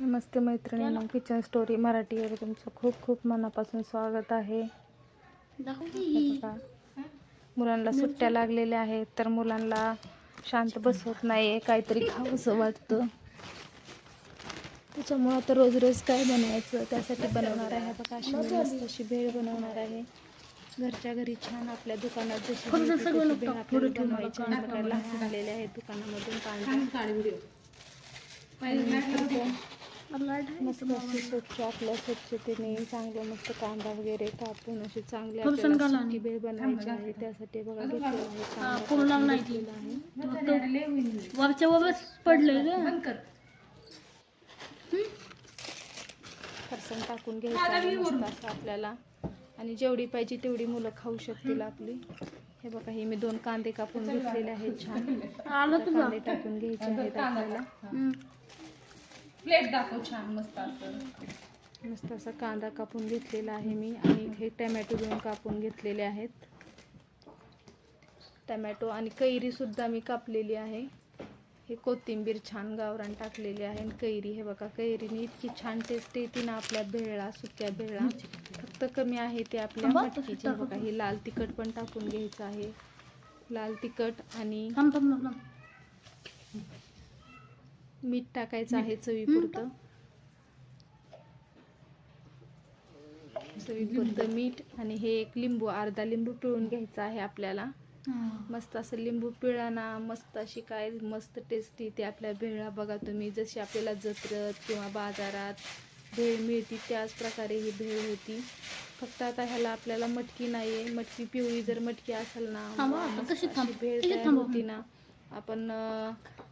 नमस्ते मैत्रिणींनो kitchen story मराठीवर तुमचं खूप खूप मनापासून स्वागत आहे. मुलांना सुट्ट्या लागलेल्या आहेत तर मुलांना शांत बसवत नाही काहीतरी खावंसं वाटतं. त्याच्यामुळं आता रोज रोज काय बनवायचं त्यासाठी बनवणार आहे. बघा अशी मस्त अशी भेळ बनवणार आहे. घरच्या घरी छान आपल्या दुकानात जशी मिळते तशी भेळ आपल्याला बनवायची आहे. दुकानामधून कांदा मस्त अशी स्वच्छ आपल्या स्वच्छतेने चांगलं मस्त कांदा वगैरे कापून अशी चांगली आपल्याला भेळ बनवायची आहे. त्यासाठी बघा घेतलेला आहे कांदा कापून घेतलेला आहे. वरच्या वरच पडले ग. फरसाण टाकून घ्यायचं असं आपल्याला. आणि जेवढी पाहिजे तेवढी मुलं खाऊ शकतील आपली. हे बघा हे मी दोन कांदे कापून घेतलेले आहेत छान. कांदे टाकून घ्यायचे आहेत आपल्याला. प्लेट दाखव छान मस्त असं. मस्त असा कांदा कापून घेतलेला आहे मी आणि हे टमॅटो दोन कापून घेतलेले आहेत. टमॅटो आणि कैरी सुद्धा मी कापलेली आहे. हे कोथिंबीर छान गावरान टाकलेली आहे आणि कैरी हे बघा कैरीने इतकी छान टेस्ट येते ना आपल्या भेळा सुक्या भेळा. फक्त कमी आहे ते आपल्या मटकीची. बघा हे लाल तिखट पण टाकून घ्यायचं आहे. लाल तिखट आणि. मीठ टाकायचं आहे चवीपुरतं. चवीपुरतं मीठ आणि हे एक लिंबू अर्धा लिंबू पिळून घ्यायचा आहे आपल्याला. मस्त असं लिंबू पिळा ना मस्त अशी काय मस्त टेस्टी ते आपल्या भेळा बघा तुम्ही. जशी आपल्याला जत्रत किंवा बाजारात भेळ मिळती त्याच प्रकारे ही भेळ होती. फक्त आता ह्याला आपल्याला मटकी नाही आहे मटकी पिवळी जर मटकी असेल ना. भेळ. होती ना आपण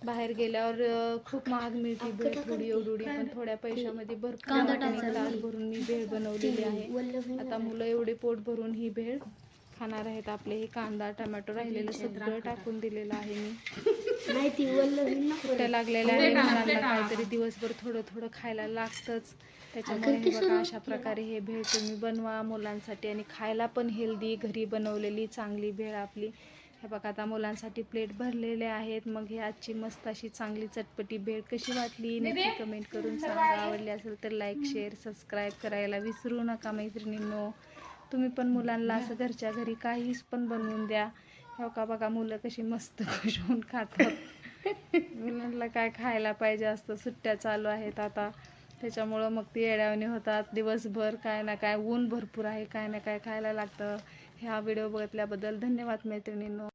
बाहेर गेल्यावर खूप महाग मिळते भेळ थोडी एवढी पण थोड्या पैशामध्ये भरपूर भरून मी भेळ बनवलेली आहे. आता मुलं एवढे पोट भरून ही भेळ खाणार आहेत. आपले हे कांदा टमॅटो राहिलेलं सगळं टाकून दिलेलं आहे मी. सुट्ट्या लागलेल्या आहे मुलांना काहीतरी दिवसभर थोडं थोडं खायला लागतंच. त्याच्यामुळे बघा अशा प्रकारे हे भेळ तुम्ही बनवा मुलांसाठी आणि खायला पण हेल्दी घरी बनवलेली चांगली भेळ आपली. हे बघा आता मुलांसाठी प्लेट भरलेले आहेत. मग हे आजची मस्त अशी चांगली चटपटी भेळ कशी वाटली? नक्की कमेंट करून सांगा. आवडली असेल तर लाईक शेअर सबस्क्राईब करायला विसरू नका मैत्रिणींनो. तुम्ही पण मुलांना असं घरच्या घरी काहीच पण बनवून द्या. हो का बघा मुलं कशी मस्त खुश होऊन खातात. मुलांना काय खायला पाहिजे असतं? सुट्ट्या चालू आहेत आता. त्याच्यामुळं मग ती येड्यावणी होतात. दिवसभर काय ना काय ऊन भरपूर आहे. काय ना काय खायला लागतं. ह्या व्हिडिओ बघितल्याबद्दल धन्यवाद मैत्रिणींनो.